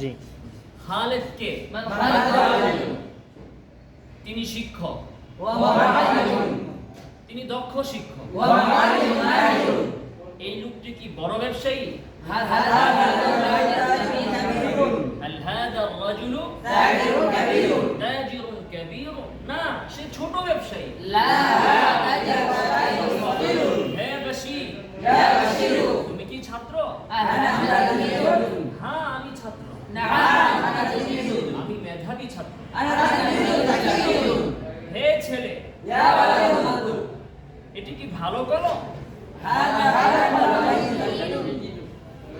জি খালেদ কে من خالد তিনি শিক্ষক ومعلم তিনি দক্ষ শিক্ষক ومعلم ماهر এই লোকটি কি বড় ব্যবসায়ী هل هذا كبير هل هذا الرجل تاجر كبير মেধাবী ছাত্র। হ্যাঁ, হে ছেলে। এটি কি ভালো কলম?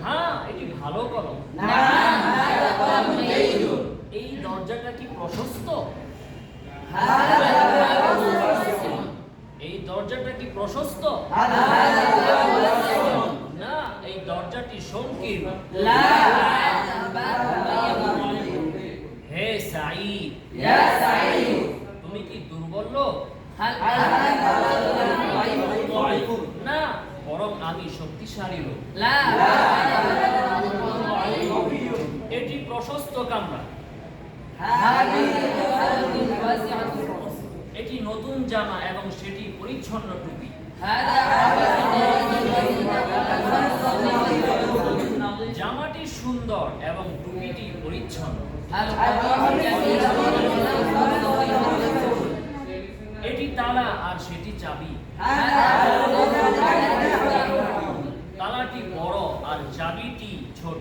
হ্যাঁ এটি ভালো কলম? এই দরজাটা কি প্রশস্ত? এই দরজাটা কি প্রশস্ত? না এই দরজাটি সংকীর্ণ। তুমি কি দুর্বল লোক না বরং আমি শক্তিশালী লোক এটি প্রশস্ত কামরা এটি নতুন জামা এবং সেটি পরিচ্ছন্ন টুপি জামাটি সুন্দর এবং টুপিটি পরিচ্ছন্ন চাবি হ্যাঁ। তালাটি বড় আর চাবিটি ছোট।